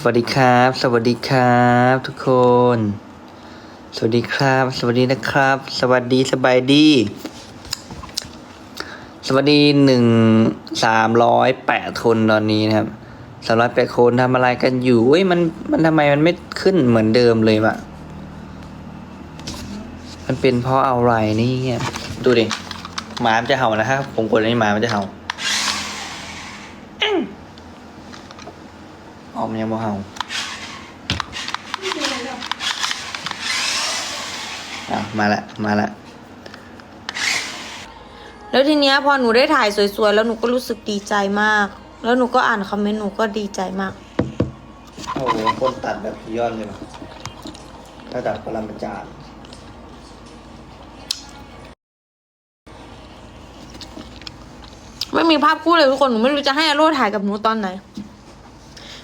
สวัสดีครับ สวัสดีครับ ทุกคน สวัสดีครับ สวัสดีนะครับ สวัสดีสบายดี สวัสดีหนึ่งสามร้อยแปดคนตอนนี้นะครับสามร้อยแปดคนทำอะไรกันอยู่เอ้ยมันมันทำไมมันไม่ขึ้นเหมือนเดิมเลยวะมันเป็นเพราะอะไรนี่เนี่ยดูดิหมามันจะเห่านะครับ ผมกดอันนี้หมามันจะเห่าอื้อ ออมนยังบ่เห่าอะมาละมาละแล้วทีเนี้ยพอหนูได้ถ่ายสวยๆ แล้วหนูก็รู้สึกดีใจมาก แล้วหนูก็อ่านคอมเมนต์หนูก็ดีใจมาก โอ้โหคนตัดแบบยอดเลยว่ะถ้าตัดปรมาจารย์ไม่มีภาพคู่เลยทุกคน หนูไม่รู้จะให้อาโรถ่ายกับหนูตอนไหน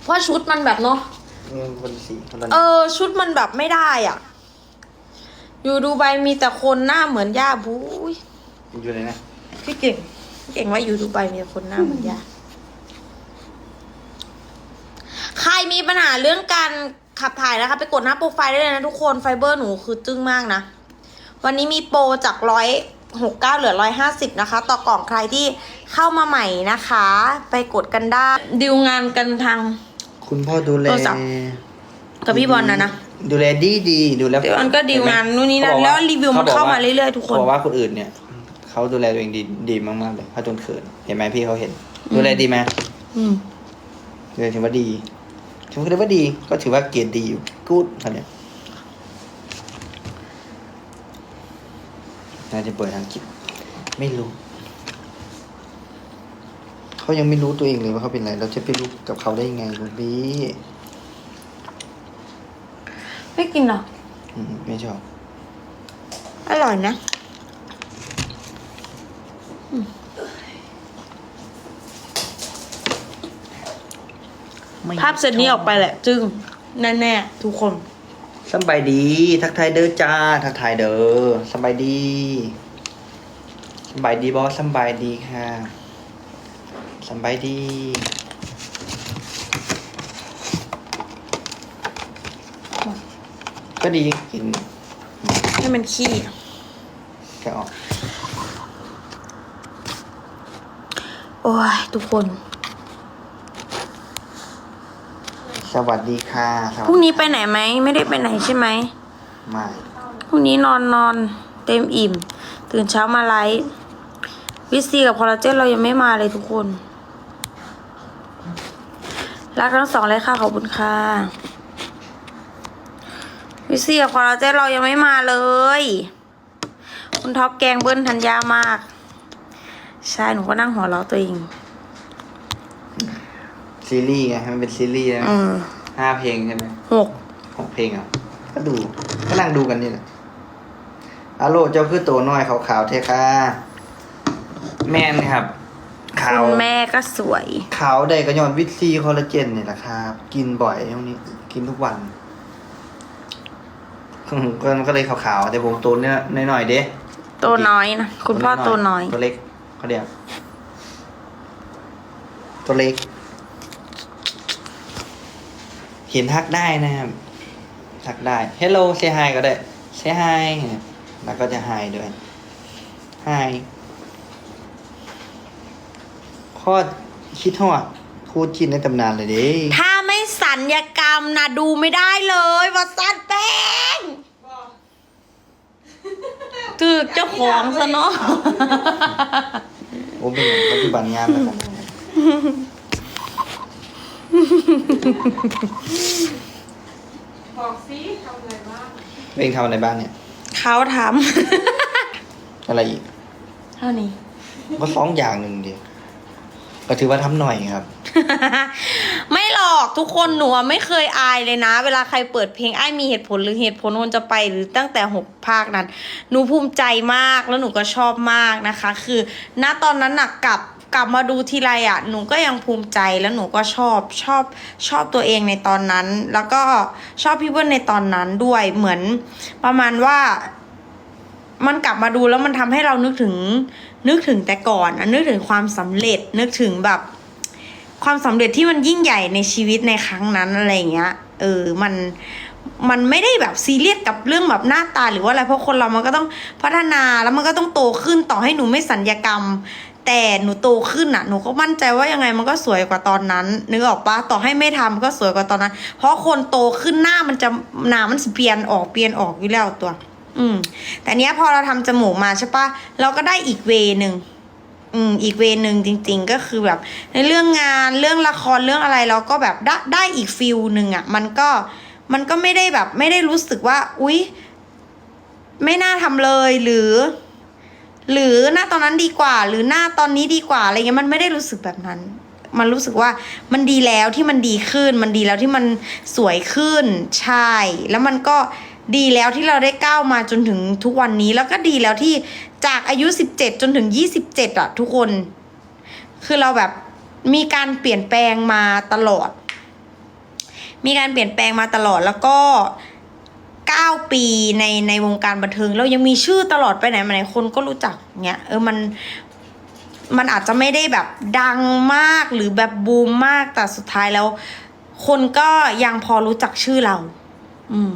เพราะชุดมันแบบเนาะอืมคนสีคนละเออ ชุดมันแบบไม่ได้อะ อยู่ดูใบมีแต่คนหน้าเหมือนย่าบุ้ยอยู่เลยนะพี่เก่งพี่เก่งว่าอยู่ดูใบมีแต่คนหน้าเหมือนย่าใครมีปัญหาเรื่องการขับถ่ายนะคะ ไปกดหน้าโปรไฟล์ได้เลยนะทุกคนไฟเบอร์หนูคือจึ้งมากนะ วันนี้มีโปรจากร้อยหกเก้าเหลือร้อยห้าสิบนะคะ ต่อกล่องใครที่เข้ามาใหม่นะคะ ไปกดกันได้ดิวงานกันทาง คุณพ่อดูแลโทรศัพท์ กับพี่บอลนะนะดูแลดีดีดูแลพี่บอลก็ดีลงานนู่นนี่นั่นขบอกแล้วรีวิวมันขบเข้าอกมาเรื่อยๆทุกคนเขาบอกว่าคนอื่นเนี่ยเขาดูแลตัวเองดีดีมากๆเลยเขาจนเขินเห็นไหมพี่เขาเห็น ดูแลดีไหมอืมดูแลถือว่าดีถือว่าดี ก็ถือว่าเกียรติดีอยู่กูดเขาเนี่ยน่าจะเปิดทางจิตไม่รู้ เขายังไม่รู้ตัวเองเลยว่าเขาเป็นอะไร เราจะไปรู้กับเขาได้ยังไงคุณพี่ไม่กินหรออืมไม่ชอบ อร่อยนะภาพเซตนี้ออกไปแหละ จึงแน่ ๆ ทุกคนสำบายดี ทักทายเด้อจ้า ทักทายเด้อสำบายดีสำบายดีบอสสำบายดีค่ะ สำบายดีก็ดีกินให้มันขี้ก็ออก โอ้ย ทุกคน สวัสดีค่ะสวัสพรุ่งดีนี้ไปไหนไหม ไม่ได้ไปไหนใช่ไหม ไม่พรุ่งนี้นอนนอนเต็มอิ่ม ตื่นเช้ามาไลฟ์วิซีกับคอลลาเจนเรายังไม่มาเลยทุกคน รักทั้งสองเลยค่ะขอบคุณค่ะวิซีกับคอลลาเจนเรายังไม่มาเลย คุณท็อปแกงเบิ้ลธัญญามาก ใช่หนูก็นั่งหัวเราะตัวเอง ซีรีส์ไงมันเป็นซีรีส์นะอืมห้าเพลงใช่ไหมหกหกเพลงอะก็ดูก็นั่งดูกันนี่แหละอาโลเจ้าคือตัวน้อยขาวๆเทค่ะ แม่นครับ ขาว คุณแม่ก็สวย ขาวได้ก็ย้อนวิตซีคอลลาเจนนี่แหละครับ กินบ่อยช่วงนี้ กินทุกวันอืมก็มันก็เลยขาวๆแต่ผมตัวเนี้ยหน่อยๆเด้ตัวน้อยนะคุณพ่อตัวน้อย ตัวเล็กเขาเรียกตัวเล็ก เห็นทักได้นะครับทักได้ hello say hi ก็ได้ say hi แล้วก็จะ hi ด้วย hi ข้อคิดทอดพูดจินในตำนานเลยดิถ้าไม่สัญญกรรมนะดูไม่ได้เลยว่าสันแป้งคือเจ้าของซะเนาะโอ้เป็นปัจจุบันงานแล้วกันบอกซิทำอะไรบ้างเองทำอะไรบ้างเนี่ย เขาทอะไรอีกำเท่านี้ก็สองอย่างหนึ่งดิ ก็ถือว่าทำหน่อยครับ ไม่หรอกทุกคนหนูอะไม่เคยอายเลยนะ เวลาใครเปิดเพลงไอ้ายมีเหตุผลหรือเหตุผลคนจะไปหรือตั้งแต่หกภาคนั้น หนูภูมิใจมากแล้วหนูก็ชอบมากนะคะ คือ ณตอนนั้นหน่ะกลับกลับมาดูทีไรอะหนูก็ยังภูมิใจแล้วหนูก็ชอบชอบชอบตัวเองในตอนนั้น แล้วก็ชอบพี่เบิ้ลในตอนนั้นด้วยเหมือนประมาณว่า มันกลับมาดูแล้วมันทำให้เรานึกถึง นึกถึงแต่ก่อนนึกถึงความสำเร็จนึกถึงแบบความสำเร็จที่มันยิ่งใหญ่ในชีวิตในครั้งนั้นอะไรเงี้ย เออ มัน มันไม่ได้แบบซีเรียสกับเรื่องแบบหน้าตาหรือว่าอะไร เพราะคนเรามันก็ต้องพัฒนาแล้วมันก็ต้องโตขึ้นต่อให้หนูไม่สัญญกรรม แต่หนูโตขึ้นอะ หนูก็มั่นใจว่ายังไงมันก็สวยกว่าตอนนั้น นึกออกปะต่อให้ไม่ทำก็สวยกว่าตอนนั้น เพราะคนโตขึ้นหน้ามันจะหนามันเปลี่ยนออกเปลี่ยนออกอยู่แล้วตัว อืม แต่เนี้ยพอเราทำจมูกมาใช่ปะเราก็ได้อีกเวนึงอืมอีกเวหนึ่งจริง ๆ ก็คือแบบ ในเรื่องงานเรื่องละครเรื่องอะไรเราก็แบบได้ได้อีกฟิลหนึ่งอะ่ะ มันก็มันก็ไม่ได้แบบ ไม่ได้รู้สึกว่า อุ๊ย ไม่น่าทำเลยหรือ หรือหน้าตอนนั้นดีกว่า หรือหน้าตอนนี้ดีกว่าอะไรเงี้ยมันไม่ได้รู้สึกแบบนั้น มันรู้สึกว่ามันดีแล้วที่มันดีขึ้น มันดีแล้วที่มันสวยขึ้นใช่แล้วมันก็ ดีแล้วที่เราได้ก้าวมาจนถึงทุกวันนี้แล้วก็ดีแล้วที่จากอายุสิบเจ็ดจนถึงยี่สิบเจ็ดอะทุกคน คือเราแบบมีการเปลี่ยนแปลงมาตลอด มีการเปลี่ยนแปลงมาตลอดแล้วก็เก้าปีในในวงการบันเทิงเรายังมีชื่อตลอดไปไหนมาไหนคนก็รู้จักเงี้ยเออมันมันอาจจะไม่ได้แบบดังมากหรือแบบบูมมากแต่สุดท้ายแล้ว คนก็ยังพอรู้จักชื่อเรา อืม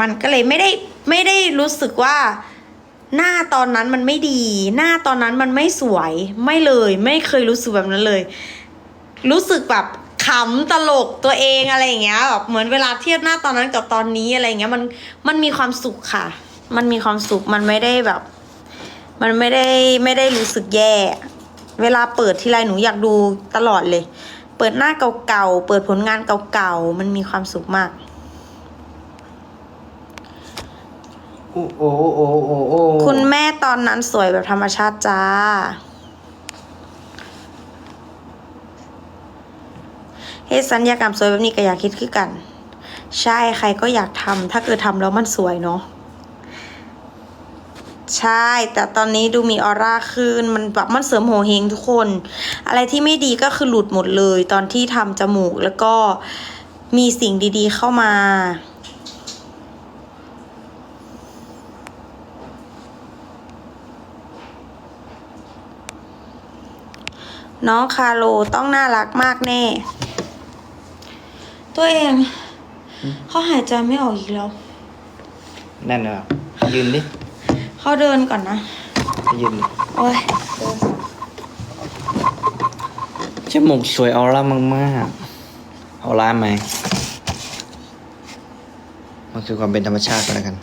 มันก็เลยไม่ได้ไม่ได้รู้สึกว่า หน้าตอนนั้นมันไม่ดี หน้าตอนนั้นมันไม่สวยไม่เลย ไม่เคยรู้สึกแบบนั้นเลย รู้สึกแบบขำตลกตัวเองอะไรอย่างเงี้ยแบบเหมือนเวลาเทียบหน้าตอนนั้นกับตอนนี้อะไรอย่างเงี้ยมันมันมีความสุขค่ะ มันมีความสุขมันไม่ได้แบบ มันไม่ได้ไม่ได้รู้สึกแย่ เวลาเปิดทีไรหนูอยากดูตลอดเลย เปิดหน้าเก่าๆเปิดผลงานเก่าๆมันมีความสุขมาก โอ้โอ้โอ้โอ้โอ้คุณแม่ตอนนั้นสวยแบบธรรมชาติจ้า เฮ็ดสัญญากรรมสวยแบบนี้ก็อยากคิดคือกัน ใช่ใครก็อยากทำถ้าเกิดทำแล้วมันสวยเนาะใช่ แต่ตอนนี้ดูมีออร่าขึ้น มันแบบมันเสริมโหเฮงทุกคน อะไรที่ไม่ดีก็คือหลุดหมดเลย ตอนที่ทำจมูกแล้วก็มีสิ่งดีๆเข้ามา น้องคาโลต้องน่ารักมากแน่ ตัวเองเขาหายใจไม่ออกอีกแล้ว นั่นเหรอยืนดิเขาเดินก่อนนะยืนดิโอ้ยจมูกสวยออร่ามากๆออร่าไหมมันคือความเป็นธรรมชาติกันแล้วกัน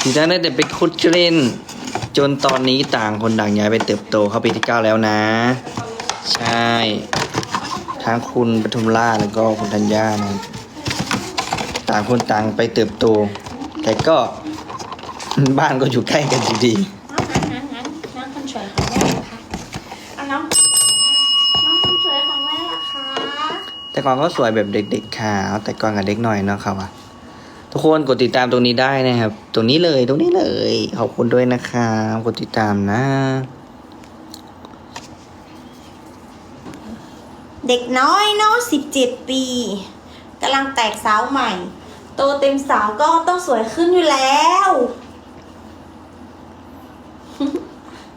ทีนั้นได้แต่ไปคุดเล่น จนตอนนี้ต่างคนต่างย้ายไปเติบโตเข้าปีที่เก้าแล้วนะ ใช่ ทั้งคุณปทุมราชแล้วก็คุณธัญญานะต่างคนต่างไปเติบโต แต่ก็บ้านก็อยู่ใกล้กันอยู่ดีน้องน้องน้องน้องคนสวยของแม่เหรอคะเอาน้องน้องคนสวยของแม่เหรอคะแต่ก่อนก็สวยแบบเด็กๆค่ะเอาแต่ก่อนกับเด็กหน่อยเนาะครับอะ ทุกคนกดติดตามตรงนี้ได้นะครับ ตรงนี้เลยตรงนี้เลย ขอบคุณด้วยนะครับกดติดตามนะ เด็กน้อยเนาะสิบเจ็ดปีกำลังแตกสาวใหม่ โตเต็มสาวก็ต้องสวยขึ้นอยู่แล้ว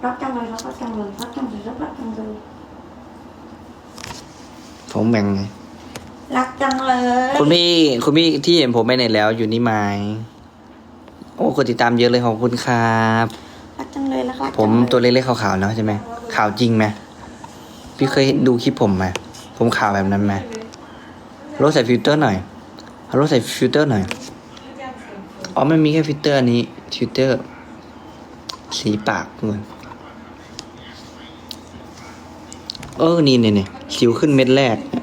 รักจังเลยรักจังเลยรักจังเลยรักจังเลยผมแบ่งไง รักจังเลยคุณพี่คุณพี่ที่เห็นผมไปไหนแล้วอยู่นี่ไหมโอ้กดติดตามเยอะเลยขอบคุณครับ รักจังเลยรักรักผมจังเลยตัวเล็กๆขาวๆเนาะใช่ไหมขาวจริงไหมพี่เคยดูคลิปผมไหมผมขาวแบบนั้นไหมฮัลโหลใส่ฟิลเตอร์หน่อยฮัลโหลใส่ฟิลเตอร์หน่อยอ๋อไม่มีแค่ฟิลเตอร์อันนี้ฟิลเตอร์ สีปากเงินเออนี่เนี่ยเนี่ยสิวขึ้นเม็ดแรกโ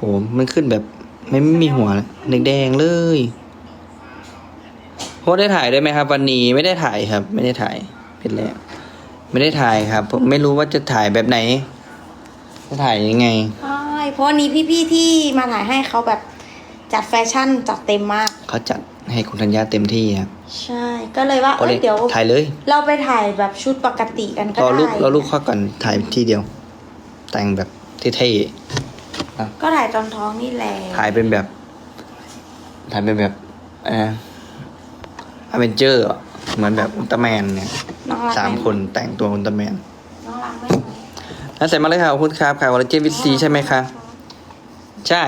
หมันขึ้นแบบไม่ไม่มีหัวแดงๆเลยโพสได้ถ่ายด้วยไหมครับ วันนี้ไม่ได้ถ่ายครับ ไม่ได้ถ่ายเป็นแรกไม่ได้ถ่ายครับผมไม่รู้ว่าจะถ่ายแบบไหน จะถ่ายยังไงใช่เพราะวันนี้พี่ๆที่มาถ่ายให้เขาแบบจัดแฟชั่นจัดเต็มมาก เขาจัดให้คุณธัญญาเต็มที่ครับใช่ ก็เลยว่าก็เอ้เลยยเดี๋ยวถ่ายเลย เราไปถ่ายแบบชุดปกติกันก็รอได้ลูกรอลูกข้อก่อนถ่ายทีเดียว แต่งแบบเท่ ก็ถ่ายตอนท้องนี่แหละๆถ่ายเป็นแบบ ถ่ายเป็นแบบเอ่ออเวนเจอร์เหมือนแบบอุลตร้าแมนเนี่ยน้องรักไหสามคนแต่งตัวอุลตร้าแมนน้องรักไหมอะใส่มาเลยค่ะขอบคุณครับขายคอลลาเจนวิตซีใช่ไหมคะ ใช่